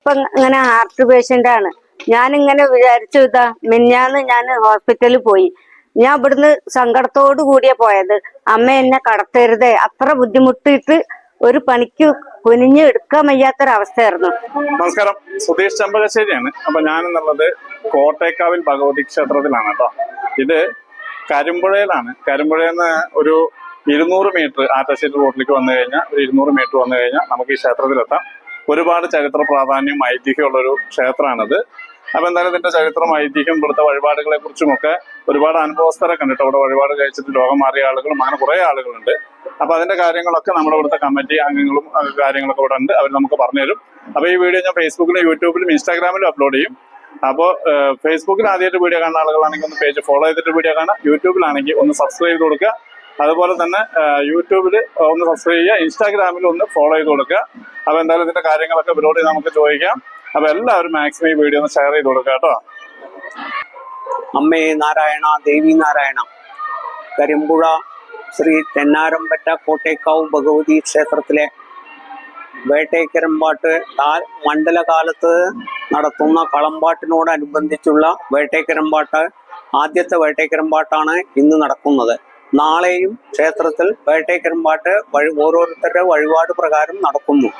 ഇപ്പൊ ഇങ്ങനെ heart patient ആണ്. ഞാൻ ഇങ്ങനെ വിചാരിച്ചു ഇതാ മിന്നാന്ന് ഞാൻ ഹോസ്പിറ്റലിൽ പോയി. ഞാൻ ഇവിടുന്ന് സങ്കടത്തോടു കൂടിയാ പോയത്. അമ്മ എന്നെ കടത്തരുതേ. അത്ര ബുദ്ധിമുട്ടിട്ട് ഒരു പണിക്ക് കുനിഞ്ഞു എടുക്കാൻ വയ്യാത്തൊരവസ്ഥയായിരുന്നു. നമസ്കാരം. സുധീഷ് ചെമ്പകശ്ശേരിയാണ്. അപ്പൊ ഞാനെന്നുള്ളത് കോട്ടേക്കാവിൽ ഭഗവതി ക്ഷേത്രത്തിലാണ് കേട്ടോ. ഇത് കരിമ്പുഴയിലാണ്. കരിമ്പുഴയിൽ ഒരു ഇരുന്നൂറ് മീറ്റർ ആറ്റശ്ശേരി റോഡിലേക്ക് വന്നു കഴിഞ്ഞാൽ ഒരു ഇരുന്നൂറ് മീറ്റർ വന്നു കഴിഞ്ഞാൽ നമുക്ക് ഈ ക്ഷേത്രത്തിലെത്താം. ഒരുപാട് ചരിത്ര പ്രാധാന്യം ഐതിഹ്യമുള്ള ഒരു ക്ഷേത്രമാണിത്. അപ്പൊ എന്തായാലും ഇതിന്റെ ചരിത്രം ഐതിഹ്യം ഇവിടുത്തെ വഴിപാടുകളെ കുറിച്ചുമൊക്കെ ഒരുപാട് അനുഭവസ്ഥരെ കണ്ടിട്ട് അവിടെ വഴിപാട് കഴിച്ചിട്ട് ലോകം മാറിയ ആളുകളും അങ്ങനെ കുറേ ആളുകളുണ്ട്. അപ്പൊ അതിന്റെ കാര്യങ്ങളൊക്കെ നമ്മുടെ ഇവിടുത്തെ കമ്മിറ്റി അംഗങ്ങളും കാര്യങ്ങളൊക്കെ ഇവിടെ ഉണ്ട്. അവർ നമുക്ക് പറഞ്ഞുതരും. അപ്പൊ ഈ വീഡിയോ ഞാൻ ഫേസ്ബുക്കിലും യൂട്യൂബിലും ഇൻസ്റ്റാഗ്രാമിലും അപ്ലോഡ് ചെയ്യും. അപ്പോൾ ഫേസ്ബുക്കിൽ ആദ്യമായിട്ട് വീഡിയോ കാണുന്ന ആളുകളാണെങ്കിൽ ഒന്ന് പേജ് ഫോളോ ചെയ്തിട്ട് വീഡിയോ കാണാം യൂട്യൂബിലാണെങ്കിൽ ഒന്ന് സബ്സ്ക്രൈബ് ചെയ്ത് കൊടുക്കുക. അതുപോലെ തന്നെ യൂട്യൂബിൽ ഒന്ന് സബ്സ്ക്രൈബ് ചെയ്യുക ഇൻസ്റ്റാഗ്രാമിൽ ഒന്ന് ഫോളോ ചെയ്ത് കൊടുക്കുക. അപ്പോൾ എന്തായാലും ഇതിന്റെ കാര്യങ്ങളൊക്കെ ഇവരോട് നമുക്ക് ചോദിക്കാം. അപ്പോൾ എല്ലാവരും മാക്സിമം ഈ വീഡിയോ ഒന്ന് ഷെയർ ചെയ്ത് കൊടുക്കുക കേട്ടോ. അമ്മേ നാരായണ ദേവി നാരായണ കരിമ്പുഴ ശ്രീ തെന്നാരമ്പറ്റ കോട്ടേക്കാവ് ഭഗവതി ക്ഷേത്രത്തിലെ വേട്ടേക്കരമ്പാട്ട് മണ്ഡലകാലത്ത് നടത്തുന്ന കളമ്പാട്ടിനോടനുബന്ധിച്ചുള്ള വേട്ടേക്കരമ്പാട്ട് ആദ്യത്തെ വേട്ടേക്കരമ്പാട്ടാണ് ഇന്ന് നടക്കുന്നത്. നാളെയും ക്ഷേത്രത്തിൽ വേട്ടേക്കരമ്പാട്ട് വഴി ഓരോരുത്തരുടെ വഴിപാട് പ്രകാരം നടക്കുന്നു.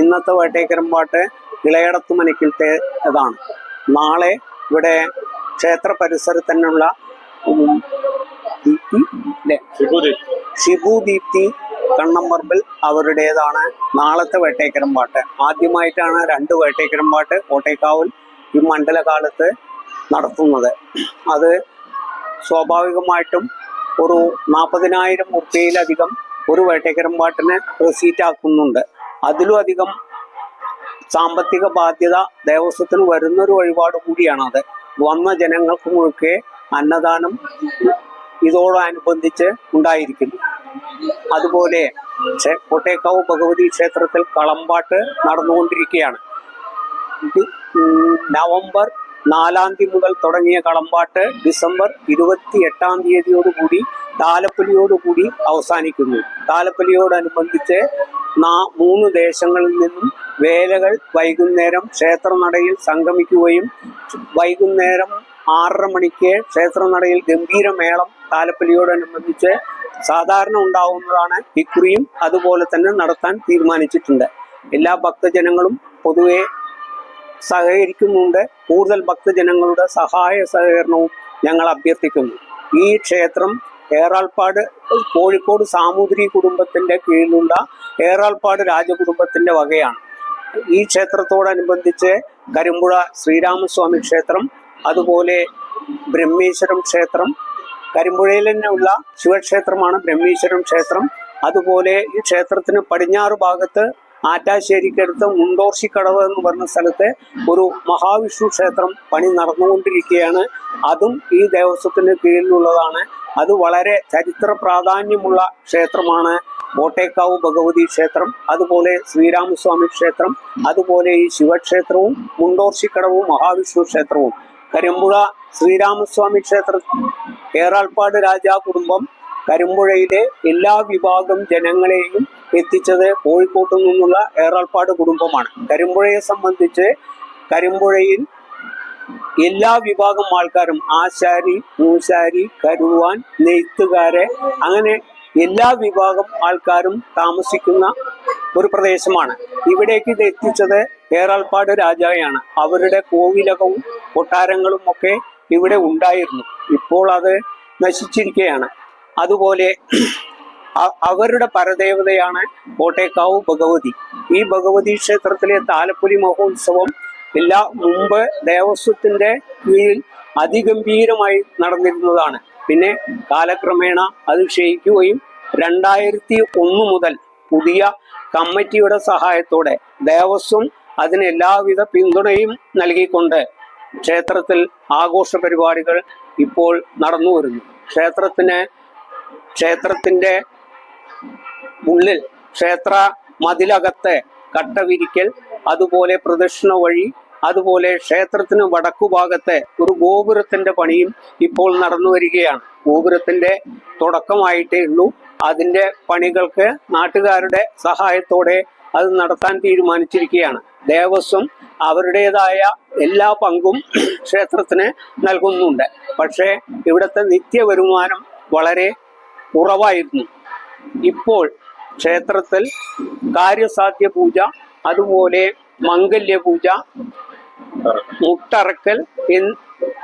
ഇന്നത്തെ വേട്ടേക്കരമ്പാട്ട് ഇളയടത്തു മനക്കിലത്തെ ഇതാണ്. നാളെ ഇവിടെ ക്ഷേത്ര പരിസരത്ത് തന്നെയുള്ള കണ്ണം ദീപ്തി അല്ലേ വിഭൂതി ദീപ്തി കണ്ണമ്പറമ്പിൽ അവരുടേതാണ് നാളത്തെ വേട്ടേക്കരം പാട്ട് ആദ്യമായിട്ടാണ് രണ്ട് വേട്ടേക്കരം പാട്ട് കോട്ടേക്കാവിൽ ഈ മണ്ഡലകാലത്ത് നടത്തുന്നത്. അത് സ്വാഭാവികമായിട്ടും ഒരു നാൽപ്പതിനായിരം റുപ്യയിലധികം ഒരു വേട്ടേക്കരം പാട്ടിന് റെസീറ്റ് ആക്കുന്നുണ്ട്. അതിലും അധികം സാമ്പത്തിക ബാധ്യത ദേവസ്വത്തിന് വരുന്നൊരു വഴിപാട് അത് വന്ന ജനങ്ങൾക്ക് മുഴുക്കെ അന്നദാനം ഇതോടനുബന്ധിച്ച് ഉണ്ടായിരിക്കുന്നു. അതുപോലെ കോട്ടേക്കാവ് ഭഗവതി ക്ഷേത്രത്തിൽ കളമ്പാട്ട് നടന്നുകൊണ്ടിരിക്കുകയാണ്. നവംബർ നാലാം തീയതി മുതൽ തുടങ്ങിയ കളമ്പാട്ട് ഡിസംബർ ഇരുപത്തി എട്ടാം തീയതിയോടുകൂടി താലപ്പൊലിയോടുകൂടി അവസാനിക്കുന്നു. താലപ്പൊലിയോടനുബന്ധിച്ച് നാ മൂന്ന് ദേശങ്ങളിൽ നിന്നും വേലകൾ വൈകുന്നേരം ക്ഷേത്രനടയിൽ സംഗമിക്കുകയും വൈകുന്നേരം ആറര മണിക്ക് ക്ഷേത്രനടയിൽ ഗംഭീരമേളം താലപ്പൊലിയോടനുബന്ധിച്ച് സാധാരണ ഉണ്ടാവുന്നതാണ് ഇക്കുറിയും അതുപോലെ തന്നെ നടത്താൻ തീരുമാനിച്ചിട്ടുണ്ട്. എല്ലാ ഭക്തജനങ്ങളും പൊതുവെ സഹകരിക്കുന്നുണ്ട്. കൂടുതൽ ഭക്തജനങ്ങളുടെ സഹായ സഹകരണവും ഞങ്ങൾ അഭ്യർത്ഥിക്കുന്നു. ഈ ക്ഷേത്രം ഏറാൾപ്പാട് കോഴിക്കോട് സാമൂതിരി കുടുംബത്തിന്റെ കീഴിലുള്ള ഏറാൾപ്പാട് രാജകുടുംബത്തിന്റെ വകയാണ്. ഈ ക്ഷേത്രത്തോടനുബന്ധിച്ച് കരിമ്പുഴ ശ്രീരാമസ്വാമി ക്ഷേത്രം അതുപോലെ ബ്രഹ്മേശ്വരം ക്ഷേത്രം കരിമ്പുഴയിൽ തന്നെയുള്ള ശിവക്ഷേത്രമാണ് ബ്രഹ്മേശ്വരം ക്ഷേത്രം. അതുപോലെ ഈ ക്ഷേത്രത്തിന് പടിഞ്ഞാറ് ഭാഗത്ത് ആറ്റാശ്ശേരിക്കടുത്ത് മുണ്ടോർശിക്കടവ് എന്ന് പറഞ്ഞ സ്ഥലത്ത് ഒരു മഹാവിഷ്ണു ക്ഷേത്രം പണി നടന്നുകൊണ്ടിരിക്കുകയാണ്. അതും ഈ ദേവസ്വത്തിന് കീഴിലുള്ളതാണ്. അത് വളരെ ചരിത്ര പ്രാധാന്യമുള്ള ക്ഷേത്രമാണ്. കോട്ടേക്കാവ് ഭഗവതി ക്ഷേത്രം അതുപോലെ ശ്രീരാമസ്വാമി ക്ഷേത്രം അതുപോലെ ഈ ശിവക്ഷേത്രവും മുണ്ടോർശിക്കടവും മഹാവിഷ്ണു ക്ഷേത്രവും. കരിമ്പുഴ ശ്രീരാമസ്വാമി ക്ഷേത്രം ഏറാൾപ്പാട് രാജാ കുടുംബം കരിമ്പുഴയിലെ എല്ലാ വിഭാഗം ജനങ്ങളെയും എത്തിച്ചത് കോഴിക്കോട്ടു നിന്നുള്ള ഏറാൾപ്പാട് കുടുംബമാണ്. കരിമ്പുഴയെ സംബന്ധിച്ച് കരിമ്പുഴയിൽ എല്ലാ വിഭാഗം ആൾക്കാരും ആശാരി മൂശാരി കരുവാൻ നെയ്ത്തുകാരെ അങ്ങനെ എല്ലാ വിഭാഗം ആൾക്കാരും താമസിക്കുന്ന ഒരു പ്രദേശമാണ്. ഇവിടേക്ക് ഇത് എത്തിച്ചത് ഏറാൾപ്പാട് രാജാവാണ് അവരുടെ കോവിലകവും കൊട്ടാരങ്ങളും ഒക്കെ ഇവിടെ ഉണ്ടായിരുന്നു. ഇപ്പോൾ അത് നശിച്ചിരിക്കുകയാണ്. അതുപോലെ അവരുടെ പരദേവതയാണ് കോട്ടേക്കാവ് ഭഗവതി. ഈ ഭഗവതി ക്ഷേത്രത്തിലെ താലപ്പൊലി മഹോത്സവം എല്ലാ മുമ്പ് ദേവസ്വത്തിന്റെ കീഴിൽ അതിഗംഭീരമായി നടന്നിരുന്നതാണ്. പിന്നെ കാലക്രമേണ അത് ക്ഷയിക്കുകയും രണ്ടായിരത്തി ഒന്ന് മുതൽ പുതിയ കമ്മിറ്റിയുടെ സഹായത്തോടെ ദേവസ്വം അതിന് എല്ലാവിധ പിന്തുണയും നൽകിക്കൊണ്ട് ക്ഷേത്രത്തിൽ ആഘോഷ പരിപാടികൾ ഇപ്പോൾ നടന്നു വരുന്നു ക്ഷേത്രത്തിന് ക്ഷേത്രത്തിന്റെ ഉള്ളിൽ ക്ഷേത്ര മതിലകത്തെ കട്ടവിരിക്കൽ അതുപോലെ പ്രദക്ഷിണ വഴി അതുപോലെ ക്ഷേത്രത്തിന് വടക്കുഭാഗത്തെ ഒരു ഗോപുരത്തിന്റെ പണിയും ഇപ്പോൾ നടന്നു വരികയാണ്. ഗോപുരത്തിന്റെ തുടക്കമായിട്ടേ ഉള്ളൂ. അതിന്റെ പണികൾക്ക് നാട്ടുകാരുടെ സഹായത്തോടെ അത് നടത്താൻ തീരുമാനിച്ചിരിക്കുകയാണ്. ദേവസ്വം അവരുടേതായ എല്ലാ പങ്കും ക്ഷേത്രത്തിന് നൽകുന്നുണ്ട്. പക്ഷേ ഇവിടുത്തെ നിത്യ വരുമാനം വളരെ കുറവായിരുന്നു. ഇപ്പോൾ ക്ഷേത്രത്തിൽ കാര്യസാധ്യ പൂജ അതുപോലെ മംഗല്യ പൂജ മുട്ടറക്കൽ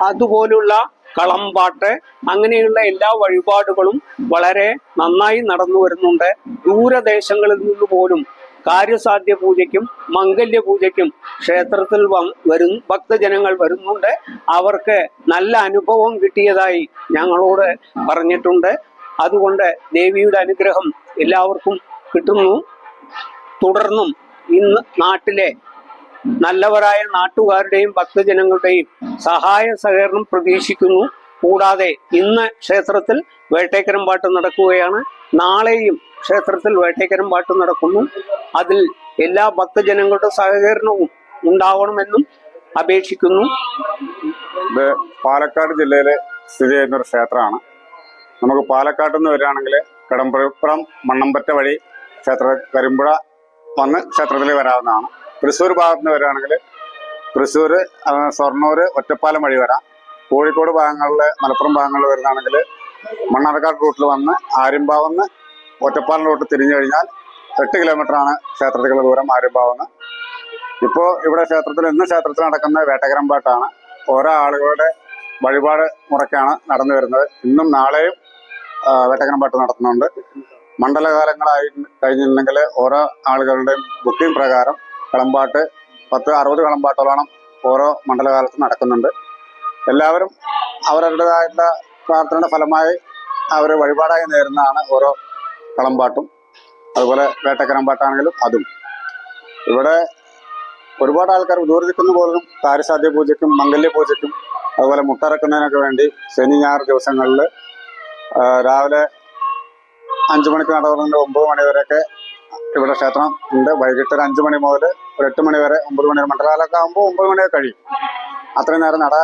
അതുപോലുള്ള കളമ്പാട്ട് അങ്ങനെയുള്ള എല്ലാ വഴിപാടുകളും വളരെ നന്നായി നടന്നു വരുന്നുണ്ട്. ദൂരദേശങ്ങളിൽ നിന്ന് പോലും കാര്യസാധ്യ പൂജയ്ക്കും മംഗല്യ പൂജയ്ക്കും ക്ഷേത്രത്തിൽ വരും ഭക്തജനങ്ങൾ വരുന്നുണ്ട്. അവർക്ക് നല്ല അനുഭവം കിട്ടിയതായി ഞങ്ങളോട് പറഞ്ഞിട്ടുണ്ട്. അതുകൊണ്ട് ദേവിയുടെ അനുഗ്രഹം എല്ലാവർക്കും കിട്ടുന്നു. തുടർന്നും ഇന്ന് നാട്ടിലെ നല്ലവരായ നാട്ടുകാരുടെയും ഭക്തജനങ്ങളുടെയും സഹായ സഹകരണം പ്രതീക്ഷിക്കുന്നു. കൂടാതെ ഇന്ന് ക്ഷേത്രത്തിൽ വേട്ടേക്കരം പാട്ട് നടക്കുകയാണ്. നാളെയും ക്ഷേത്രത്തിൽ വേട്ടേക്കരം പാട്ട് നടക്കുന്നു. അതിൽ എല്ലാ ഭക്തജനങ്ങളുടെ സഹകരണവും ഉണ്ടാവണമെന്നും അപേക്ഷിക്കുന്നു. പാലക്കാട് ജില്ലയിലെ സ്ഥിതി ചെയ്യുന്ന ഒരു ക്ഷേത്രമാണ്. നമുക്ക് പാലക്കാട്ട് നിന്ന് വരികയാണെങ്കിൽ കടമ്പുറം മണ്ണമ്പറ്റ വഴി ക്ഷേത്ര കരിമ്പുഴ വന്ന് ക്ഷേത്രത്തിൽ വരാവുന്നതാണ്. തൃശ്ശൂർ ഭാഗത്ത് നിന്ന് വരികയാണെങ്കിൽ തൃശ്ശൂർ ഷൊർണൂർ ഒറ്റപ്പാലം വഴി വരാം. കോഴിക്കോട് ഭാഗങ്ങളിൽ മലപ്പുറം ഭാഗങ്ങളിൽ വരുന്നതാണെങ്കിൽ മണ്ണാർക്കാട് റൂട്ടിൽ വന്ന് ആര്യമ്പാവെന്ന് ഒറ്റപ്പാലം റൂട്ട് തിരിഞ്ഞു കഴിഞ്ഞാൽ എട്ട് കിലോമീറ്ററാണ് ക്ഷേത്രത്തിലുള്ള ദൂരം ആര്യമ്പാവെന്ന് ഇപ്പോൾ ഇവിടെ ക്ഷേത്രത്തിൽ ഇന്ന് ക്ഷേത്രത്തിൽ നടക്കുന്ന വേട്ടകരമ്പാട്ടാണ്. ഓരോ ആളുകളുടെ വഴിപാട് മുറയ്ക്കാണ് നടന്നു വരുന്നത്. ഇന്നും നാളെയും ആ, വേട്ടകരം പാട്ട് നടത്തുന്നുണ്ട്. മണ്ഡലകാലങ്ങളായി കഴിഞ്ഞിട്ടുണ്ടെങ്കിൽ ഓരോ ആളുകളുടെയും ബുക്കിംഗ് പ്രകാരം കളമ്പാട്ട് പത്ത് അറുപത് കളമ്പാട്ടോളം ഓരോ മണ്ഡലകാലത്ത് നടക്കുന്നുണ്ട്. എല്ലാവരും അവരവരുടേതായിട്ടുള്ള പ്രാർത്ഥനയുടെ ഫലമായി അവർ വഴിപാടായി നേരുന്നതാണ് ഓരോ കളമ്പാട്ടും അതുപോലെ വേട്ടക്കരം പാട്ടാണെങ്കിലും അതും. ഇവിടെ ഒരുപാട് ആൾക്കാർ ദൂരദിക്കുന്ന പോലും കാര്യസാധ്യ പൂജയ്ക്കും മംഗല്യ പൂജയ്ക്കും അതുപോലെ മുട്ടറക്കുന്നതിനൊക്കെ വേണ്ടി ശനി ഞായർ ദിവസങ്ങളിൽ രാവിലെ അഞ്ചു മണിക്ക് നട ഒമ്പത് മണി വരെയൊക്കെ ഇവിടെ ക്ഷേത്രം ഉണ്ട്. വൈകിട്ട് ഒരു അഞ്ചു മണി മുതൽ ഒരു എട്ട് മണി വരെ ഒമ്പത് മണി വരെ മണ്ഡലകാലമൊക്കെ ആകുമ്പോൾ ഒമ്പത് മണി കഴിയും. അത്രയും നേരം നട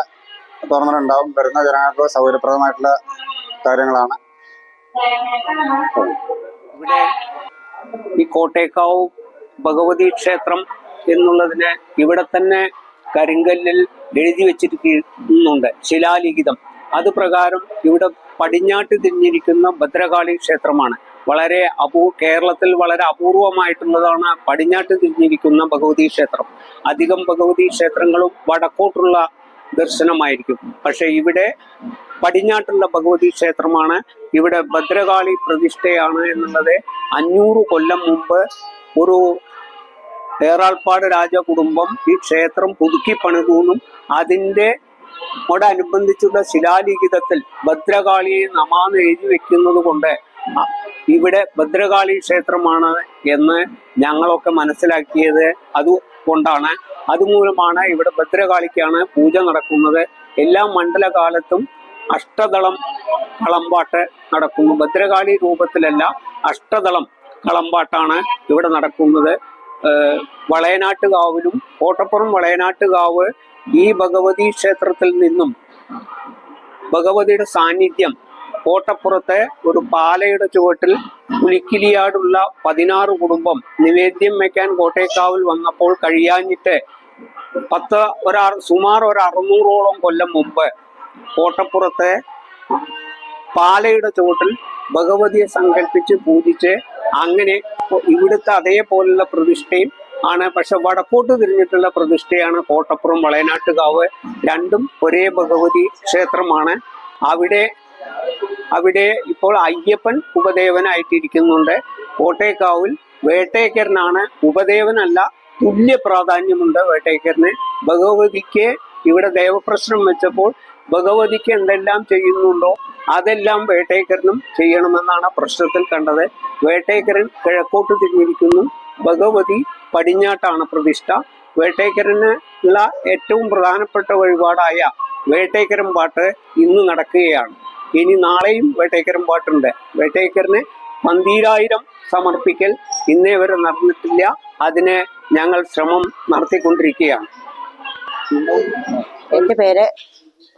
തുറന്നിട്ടുണ്ടാവും. വരുന്ന ജനങ്ങൾക്ക് സൗകര്യപ്രദമായിട്ടുള്ള കാര്യങ്ങളാണ്. ഇവിടെ ഈ കോട്ടേക്കാവ് ഭഗവതി ക്ഷേത്രം എന്നുള്ളതിന് ഇവിടെ തന്നെ കരിങ്കല്ലിൽ എഴുതി വെച്ചിരിക്കുന്നുണ്ട്. ശിലാലിഖിതം. അത് പ്രകാരം ഇവിടെ പടിഞ്ഞാട്ട് തിരിഞ്ഞിരിക്കുന്ന ഭദ്രകാളി ക്ഷേത്രമാണ്. വളരെ അപൂ കേരളത്തിൽ വളരെ അപൂർവമായിട്ടുള്ളതാണ് പടിഞ്ഞാട്ട് തിരിഞ്ഞിരിക്കുന്ന ഭഗവതി ക്ഷേത്രം. അധികം ഭഗവതി ക്ഷേത്രങ്ങളും വടക്കോട്ടുള്ള ദർശനമായിരിക്കും. പക്ഷെ ഇവിടെ പടിഞ്ഞാട്ടുള്ള ഭഗവതി ക്ഷേത്രമാണ്. ഇവിടെ ഭദ്രകാളി പ്രതിഷ്ഠയാണ് എന്നുള്ളത് അഞ്ഞൂറ് കൊല്ലം മുമ്പ് ഒരു ഏറാൾപ്പാട് രാജകുടുംബം ഈ ക്ഷേത്രം പുതുക്കി പണിതൂന്നും അതിന്റെ ോടനുബന്ധിച്ചുള്ള ശിലാലിഖിതത്തിൽ ഭദ്രകാളിയെ നമാന്ന് എഴുതി വെക്കുന്നത് കൊണ്ട് ഇവിടെ ഭദ്രകാളി ക്ഷേത്രമാണ് എന്ന് ഞങ്ങളൊക്കെ മനസ്സിലാക്കിയത് അതുകൊണ്ടാണ് അതുമൂലമാണ് ഇവിടെ ഭദ്രകാളിക്കാണ് പൂജ നടക്കുന്നത്. എല്ലാ മണ്ഡലകാലത്തും അഷ്ടദളം കളമ്പാട്ട് നടക്കുന്നു. ഭദ്രകാളി രൂപത്തിലല്ല അഷ്ടദളം കളമ്പാട്ടാണ് ഇവിടെ നടക്കുന്നത്. വളയനാട്ടുകാവിലും കോട്ടപ്പുറം വളയനാട്ടുകാവ് ഈ ഭഗവതി ക്ഷേത്രത്തിൽ നിന്നും ഭഗവതിയുടെ സാന്നിധ്യം കോട്ടപ്പുറത്തെ ഒരു പാലയുടെ ചുവട്ടിൽ പുലിക്കിലിയാടുള്ള പതിനാറ് കുടുംബം നിവേദ്യം വയ്ക്കാൻ കോട്ടേക്കാവിൽ വന്നപ്പോൾ കഴിയാഞ്ഞിട്ട് പത്ത് ഒരാ സുമാർ ഒരു അറുന്നൂറോളം കൊല്ലം മുമ്പ് കോട്ടപ്പുറത്തെ പാലയുടെ ചുവട്ടിൽ ഭഗവതിയെ സങ്കല്പിച്ച് പൂജിച്ച് അങ്ങനെ ഇവിടുത്തെ അതേപോലുള്ള പ്രതിഷ്ഠയും ആണ്. പക്ഷെ വടക്കോട്ട് തിരിഞ്ഞിട്ടുള്ള പ്രതിഷ്ഠയാണ് കോട്ടപ്പുറം വളയനാട്ടുകാവ് രണ്ടും ഒരേ ഭഗവതി ക്ഷേത്രമാണ്. അവിടെ അവിടെ ഇപ്പോൾ അയ്യപ്പൻ ഉപദേവനായിട്ടിരിക്കുന്നുണ്ട്. കോട്ടേക്കാവിൽ വേട്ടേക്കരനാണ് ഉപദേവനല്ല തുല്യ പ്രാധാന്യമുണ്ട് വേട്ടേക്കരന് ഭഗവതിക്ക് ഇവിടെ ദേവപ്രശ്നം വെച്ചപ്പോൾ ഭഗവതിക്ക് എന്തെല്ലാം ചെയ്യുന്നുണ്ടോ അതെല്ലാം വേട്ടേക്കരനും ചെയ്യണമെന്നാണ് പ്രശ്നത്തിൽ കണ്ടത്. വേട്ടേക്കരൻ കിഴക്കോട്ട് തിരിഞ്ഞിരിക്കുന്നു. ഭഗവതി പടിഞ്ഞാട്ടാണ് പ്രതിഷ്ഠ. വേട്ടേക്കരന് ഉള്ള ഏറ്റവും പ്രധാനപ്പെട്ട വഴിപാടായ വേട്ടേക്കരൻ പാട്ട് ഇന്ന് നടക്കുകയാണ്. ഇനി നാളെയും വേട്ടേക്കരൻ പാട്ടുണ്ട്. വേട്ടേക്കരന് പന്തീരായിരം സമർപ്പിക്കൽ ഇന്നേ വരെ നടന്നിട്ടില്ല. അതിന് ഞങ്ങൾ ശ്രമം നടത്തിക്കൊണ്ടിരിക്കുകയാണ്. എന്റെ പേര്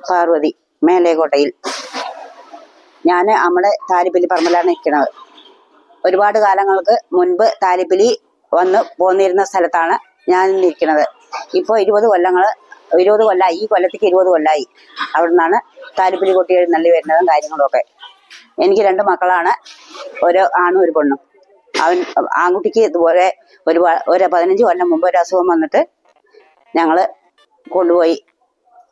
പാർവതി മേലേക്കോട്ടയിൽ ഞാൻ നമ്മുടെ താലിപ്പലി പറമ്പിലാണ് നിൽക്കുന്നത് ഒരുപാട് കാലങ്ങൾക്ക് മുൻപ് താലിപ്പലി വന്ന് പോന്നിരുന്ന സ്ഥലത്താണ് ഞാൻ നിൽക്കുന്നത് ഇപ്പോൾ ഇരുപത് കൊല്ലങ്ങൾ ഇരുപത് കൊല്ലമായി ഈ കൊല്ലത്തേക്ക് ഇരുപത് കൊല്ലമായി അവിടെ നിന്നാണ് താലിപ്പലി കൊട്ടി എഴുന്നള്ളി വരുന്നതും കാര്യങ്ങളൊക്കെ എനിക്ക് രണ്ട് മക്കളാണ് ഒരു ആണും ഒരു പെണ്ണും. അവൻ ആൺകുട്ടിക്ക് ഇതുപോലെ ഒരു ഒരു പതിനഞ്ച് കൊല്ലം മുമ്പ് ഒരു അസുഖം വന്നിട്ട് ഞങ്ങൾ കൊണ്ടുപോയി.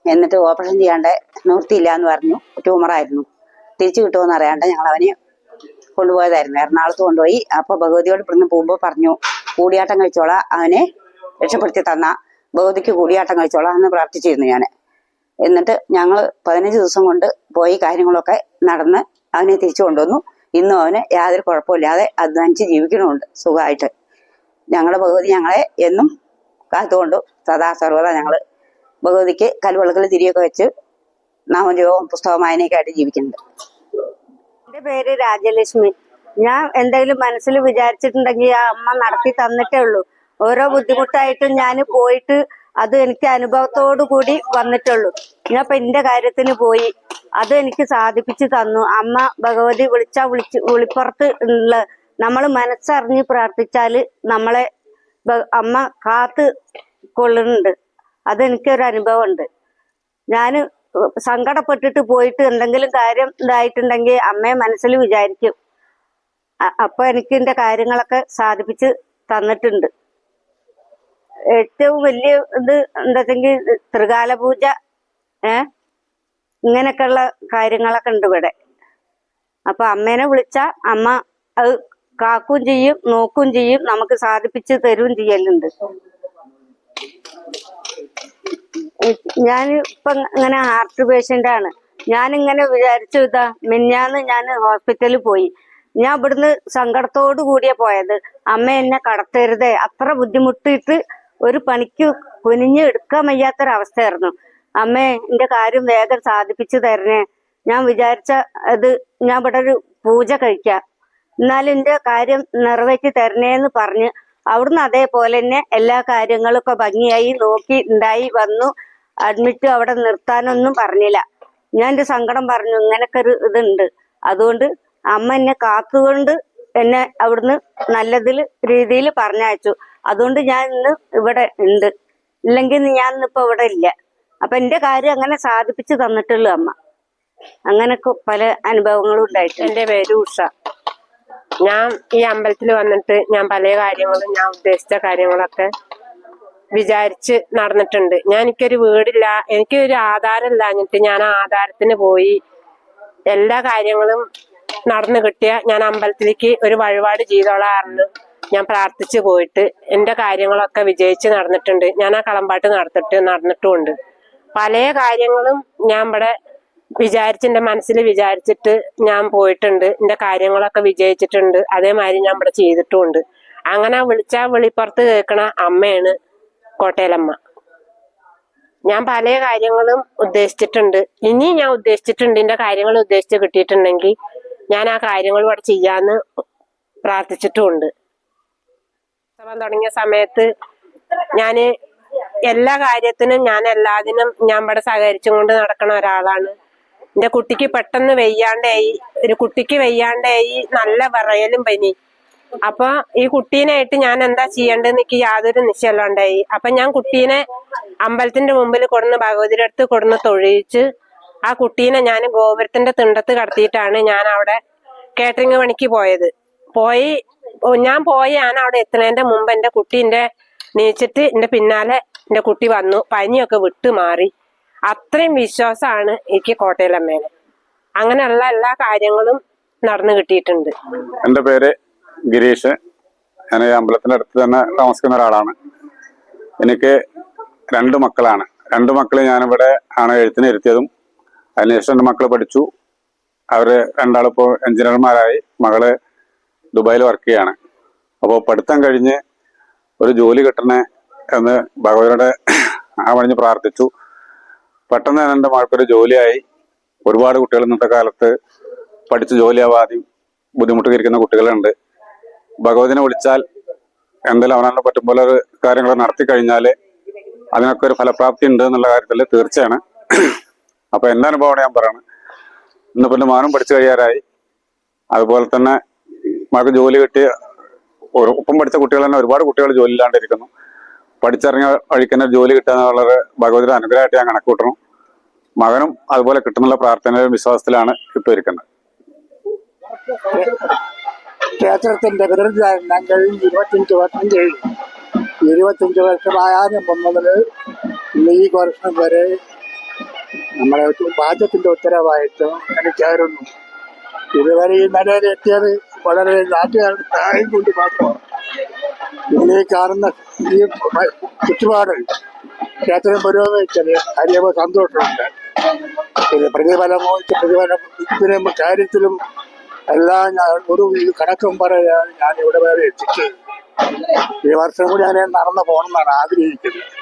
എന്നിട്ട് ഓപ്പറേഷൻ ചെയ്യാണ്ട് നിവൃത്തിയില്ല എന്ന് പറഞ്ഞു ട്യൂമറായിരുന്നു തിരിച്ചു കിട്ടുമെന്ന് അറിയാണ്ട് ഞങ്ങൾ അവനെ കൊണ്ടുപോയതായിരുന്നു. എറണാകുളത്ത് കൊണ്ടുപോയി. അപ്പൊ ഭഗവതിയോട് ഇവിടുന്ന് പോകുമ്പോൾ പറഞ്ഞു കൂടിയാട്ടം കഴിച്ചോളാം. അവനെ രക്ഷപ്പെടുത്തി തന്ന. ഭഗവതിക്ക് കൂടിയാട്ടം കഴിച്ചോളാം എന്ന് പ്രാർത്ഥിച്ചിരുന്നു ഞാൻ. എന്നിട്ട് ഞങ്ങൾ പതിനഞ്ച് ദിവസം കൊണ്ട് പോയി കാര്യങ്ങളൊക്കെ നടന്ന് അവനെ തിരിച്ചു കൊണ്ടുവന്നു. ഇന്നും അവന് യാതൊരു കുഴപ്പമില്ലാതെ അധ്വാനിച്ച് ജീവിക്കണമുണ്ട് സുഖമായിട്ട്. ഞങ്ങളുടെ ഭഗവതി ഞങ്ങളെ എന്നും കാത്തുകൊണ്ടു. സദാ സർവത ഞങ്ങൾ ഭഗവതിക്ക് കൽവിളക്കിൽ തിരിയൊക്കെ വെച്ച് നാമജപവും പുസ്തകം വായനയൊക്കെ ജീവിക്കുന്നത് എന്റെ പേര് രാജലക്ഷ്മി. ഞാൻ എന്തെങ്കിലും മനസ്സിൽ വിചാരിച്ചിട്ടുണ്ടെങ്കിൽ ആ അമ്മ നടത്തി തന്നിട്ടേ ഉള്ളൂ. ഓരോ ബുദ്ധിമുട്ടായിട്ടും ഞാൻ പോയിട്ട് അത് എനിക്ക് അനുഭവത്തോടു കൂടി വന്നിട്ടുള്ളൂ ഞാൻ ഇപ്പൊ എന്റെ കാര്യത്തിന് പോയി. അത് എനിക്ക് സാധിപ്പിച്ചു തന്നു. അമ്മ ഭഗവതി വിളിച്ചാ വിളിച്ച് വിളിപ്പുറത്ത് ഉള്ള നമ്മൾ മനസ്സറിഞ്ഞ് പ്രാർത്ഥിച്ചാൽ നമ്മളെ അമ്മ കാത്ത് കൊള്ളുന്നുണ്ട്. അതെനിക്കൊരു അനുഭവം ഉണ്ട് ഞാൻ സങ്കടപ്പെട്ടിട്ട് പോയിട്ട് എന്തെങ്കിലും കാര്യം ഇതായിട്ടുണ്ടെങ്കിൽ അമ്മയെ മനസ്സിൽ വിചാരിക്കും. അപ്പൊ എനിക്ക് എന്റെ കാര്യങ്ങളൊക്കെ സാധിപ്പിച്ച് തന്നിട്ടുണ്ട്. ഏറ്റവും വലിയ ഇത് എന്താച്ചെങ്കിൽ ത്രികാല പൂജ ഏ? ഇങ്ങനെയൊക്കെയുള്ള കാര്യങ്ങളൊക്കെ ഉണ്ട് ഇവിടെ. അപ്പൊ അമ്മേനെ വിളിച്ച അമ്മ അത് കാക്കും ചെയ്യും നോക്കും ചെയ്യും നമുക്ക് സാധിപ്പിച്ച് തരുകയും ചെയ്യലുണ്ട്. ഞാൻ ഇപ്പൊ ഇങ്ങനെ ഹാർട്ട് പേഷ്യന്റ് ആണ്. ഞാൻ ഇങ്ങനെ വിചാരിച്ചു ഇതാ മിന്നാന്ന് ഞാൻ ഹോസ്പിറ്റലിൽ പോയി. ഞാൻ ഇവിടുന്ന് സങ്കടത്തോടു കൂടിയാ പോയത്. അമ്മ എന്നെ കടത്തരുതേ. അത്ര ബുദ്ധിമുട്ടിയിട്ട് ഒരു പണിക്ക് കുനിഞ്ഞ് എടുക്കാൻ വയ്യാത്തൊരവസ്ഥയായിരുന്നു. അമ്മേ എന്റെ കാര്യം വേഗം സാധിപ്പിച്ചു തരണേ. ഞാൻ വിചാരിച്ച ഇത് ഞാൻ ഇവിടെ ഒരു പൂജ കഴിക്കാം. എന്നാലും എന്റെ കാര്യം നിറവേറ്റി തരണേന്ന് പറഞ്ഞ് അവിടുന്ന് അതേപോലെ തന്നെ എല്ലാ കാര്യങ്ങളും ഒക്കെ ഭംഗിയായി നോക്കി ഉണ്ടായി വന്നു. അഡ്മിറ്റ് അവിടെ നിർത്താനൊന്നും പറഞ്ഞില്ല. ഞാൻ എന്റെ സങ്കടം പറഞ്ഞു ഇങ്ങനൊക്കെ ഒരു ഇതുണ്ട്. അതുകൊണ്ട് അമ്മ എന്നെ കാത്തുകൊണ്ട് എന്നെ അവിടുന്ന് നല്ലതിൽ രീതിയിൽ പറഞ്ഞയച്ചു. അതുകൊണ്ട് ഞാൻ ഇന്ന് ഇവിടെ ഉണ്ട് ഇല്ലെങ്കിൽ ഞാൻ ഇന്നിപ്പോ ഇവിടെ ഇല്ല. അപ്പൊ എന്റെ കാര്യം അങ്ങനെ സാധിപ്പിച്ചു തന്നിട്ടുള്ളൂ അമ്മ. അങ്ങനൊക്കെ പല അനുഭവങ്ങളും ഉണ്ടായിട്ടുണ്ട്. എന്റെ പേര് ഉഷ. ഞാൻ ഈ അമ്പലത്തിൽ വന്നിട്ട് ഞാൻ പല കാര്യങ്ങളും ഞാൻ ഉദ്ദേശിച്ച കാര്യങ്ങളൊക്കെ വിചാരിച്ച് നടന്നിട്ടുണ്ട്. ഞാൻ എനിക്കൊരു വീടില്ല എനിക്കൊരു ആധാരം ഇല്ലാഞ്ഞിട്ട് ഞാൻ ആധാരത്തിന് പോയി എല്ലാ കാര്യങ്ങളും നടന്നു കിട്ടിയ ഞാൻ അമ്പലത്തിലേക്ക് ഒരു വഴിപാട് ചെയ്തോളാറുണ്ട് ഞാൻ പ്രാർത്ഥിച്ചു പോയിട്ട് എന്റെ കാര്യങ്ങളൊക്കെ വിജയിച്ച് നടന്നിട്ടുണ്ട്. ഞാൻ ആ കളമ്പാട്ട് നടത്തിട്ട് നടന്നിട്ടുമുണ്ട്. പല കാര്യങ്ങളും ഞാൻ ഇവിടെ വിചാരിച്ച് എന്റെ മനസ്സിൽ വിചാരിച്ചിട്ട് ഞാൻ പോയിട്ടുണ്ട്. എന്റെ കാര്യങ്ങളൊക്കെ വിജയിച്ചിട്ടുണ്ട്. അതേമാതിരി ഞാൻ ഇവിടെ ചെയ്തിട്ടുമുണ്ട്. അങ്ങനെ വിളിച്ചാ വിളിപ്പുറത്ത് കേൾക്കണ അമ്മയാണ് കോട്ടയിലമ്മ. ഞാൻ പല കാര്യങ്ങളും ഉദ്ദേശിച്ചിട്ടുണ്ട്. ഇനി ഞാൻ ഉദ്ദേശിച്ചിട്ടുണ്ട് എന്റെ കാര്യങ്ങൾ ഉദ്ദേശിച്ച് കിട്ടിയിട്ടുണ്ടെങ്കിൽ ഞാൻ ആ കാര്യങ്ങൾ ഇവിടെ ചെയ്യാന്ന് പ്രാർത്ഥിച്ചിട്ടുമുണ്ട്. ഉത്സവം തുടങ്ങിയ സമയത്ത് ഞാൻ എല്ലാ കാര്യത്തിനും ഞാൻ എല്ലാത്തിനും ഞാൻ ഇവിടെ സഹകരിച്ചും കൊണ്ട് നടക്കണ ഒരാളാണ്. എന്റെ കുട്ടിക്ക് പെട്ടെന്ന് വെയ്യാണ്ടായി ഒരു കുട്ടിക്ക് വെയ്യാണ്ടായി നല്ല വിറയലും പനി. അപ്പൊ ഈ കുട്ടീനായിട്ട് ഞാൻ എന്താ ചെയ്യേണ്ടതെന്ന് എനിക്ക് യാതൊരു നിശ്ചയമില്ലാണ്ടായി അപ്പൊ ഞാൻ കുട്ടീനെ അമ്പലത്തിന്റെ മുമ്പിൽ കൊടുന്ന് ഭഗവതിയുടെ അടുത്ത് കൊടുന്ന് തൊഴിച്ച് ആ കുട്ടീനെ ഞാൻ ഗോപുരത്തിന്റെ തിണ്ടത്ത് കടത്തിയിട്ടാണ് ഞാൻ അവിടെ കേറ്ററിംഗ് പണിക്ക് പോയത്. പോയി ഞാൻ പോയി ഞാൻ അവിടെ എത്തുന്നതിന്റെ മുമ്പ് എന്റെ കുട്ടീന്റെ നീച്ചിട്ട് എന്റെ പിന്നാലെ എന്റെ കുട്ടി വന്നു. പനിയൊക്കെ വിട്ടു മാറി അത്രയും വിശ്വാസമാണ് എനിക്ക് കോട്ടയിലമ്മേനെ അങ്ങനെയുള്ള എല്ലാ കാര്യങ്ങളും നടന്നു കിട്ടിയിട്ടുണ്ട്. എന്റെ പേര് ഗിരീഷ്. ഞാൻ ഈ അമ്പലത്തിന്റെ അടുത്ത് തന്നെ താമസിക്കുന്ന ഒരാളാണ്. എനിക്ക് രണ്ട് മക്കളാണ്. രണ്ട് മക്കളെ ഞാനിവിടെ ആണ് എഴുത്തിന് ഇരുത്തിയതും അതിനുശേഷം എന്റെ മക്കൾ പഠിച്ചു. അവർ രണ്ടാളിപ്പോൾ എഞ്ചിനീയർമാരായി മകൾ ദുബായിൽ വർക്ക് ചെയ്യാണ്. അപ്പോൾ പഠിത്തം കഴിഞ്ഞ് ഒരു ജോലി കിട്ടണേ എന്ന് ഭഗവതിയുടെ ആ പണിഞ്ഞ് പ്രാർത്ഥിച്ചു. പെട്ടെന്ന് തന്നെ എന്റെ മകൾക്കൊരു ജോലിയായി. ഒരുപാട് കുട്ടികൾ ഇന്നത്തെ കാലത്ത് പഠിച്ച് ജോലിയാവാതെയും ബുദ്ധിമുട്ടിരിക്കുന്ന കുട്ടികളുണ്ട്. ഭഗവതിനെ വിളിച്ചാൽ എന്തെങ്കിലും അവനെ പറ്റും പോലെ ഒരു കാര്യങ്ങൾ നടത്തി കഴിഞ്ഞാൽ അതിനൊക്കെ ഒരു ഫലപ്രാപ്തി ഉണ്ട് എന്നുള്ള കാര്യത്തിൽ തീർച്ചയാണ്. അപ്പൊ എന്റെ അനുഭവമാണ് ഞാൻ പറയുന്നത് ഇന്നിപ്പോ എന്റെ മാനം പഠിച്ചു കഴിയാറായി. അതുപോലെ തന്നെ മകൾക്ക് ജോലി കിട്ടി ഒപ്പം പഠിച്ച കുട്ടികൾ തന്നെ ഒരുപാട് കുട്ടികൾ ജോലിയില്ലാണ്ടിരിക്കുന്നു. പഠിച്ചിറങ്ങിയ വഴിക്ക് ജോലി കിട്ടുക വളരെ ഭഗവതിയുടെ അനുഗ്രഹമായിട്ട് ഞാൻ കണക്കൂട്ടണം മകനും അതുപോലെ കിട്ടുന്നുള്ള പ്രാർത്ഥനയിലും വിശ്വാസത്തിലാണ് ഇപ്പൊ ഇരിക്കുന്നത്. ക്ഷേത്രത്തിന്റെ പുനരുദ്ധാരണം കഴിഞ്ഞ് ഇരുപത്തഞ്ച് വർഷം കഴിഞ്ഞു. ഇരുപത്തഞ്ച് വർഷമായാലും മുതൽ ഈ വർഷം വരെ നമ്മളെ പാചകത്തിന്റെ ഉത്തരവാദിത്വം എനിക്കായിരുന്നു. ഇതുവരെ ഈ നിലയിലെത്തിയത് വളരെ നാട്ടുകാരുടെ സഹായം കൊണ്ട് മാത്രമാണ്. ഇന്ന് ഈ കാണുന്ന ഈ ചുറ്റുപാട് ക്ഷേത്രം പുരോഗമിച്ചത് അറിയുമ്പോൾ സന്തോഷമുണ്ട്. പിന്നെ പ്രതിഫലമോ പ്രതിഫലം ഇതിനും കാര്യത്തിലും എല്ലാം ഞാൻ ഒരു കണക്കും പറയാൻ ഞാൻ ഇവിടെ വരെ എത്തിച്ചത്. ഈ വർഷം കൂടി ഞാൻ നടന്നു പോകണം പോകണമെന്നാണ് ആഗ്രഹിക്കുന്നത്.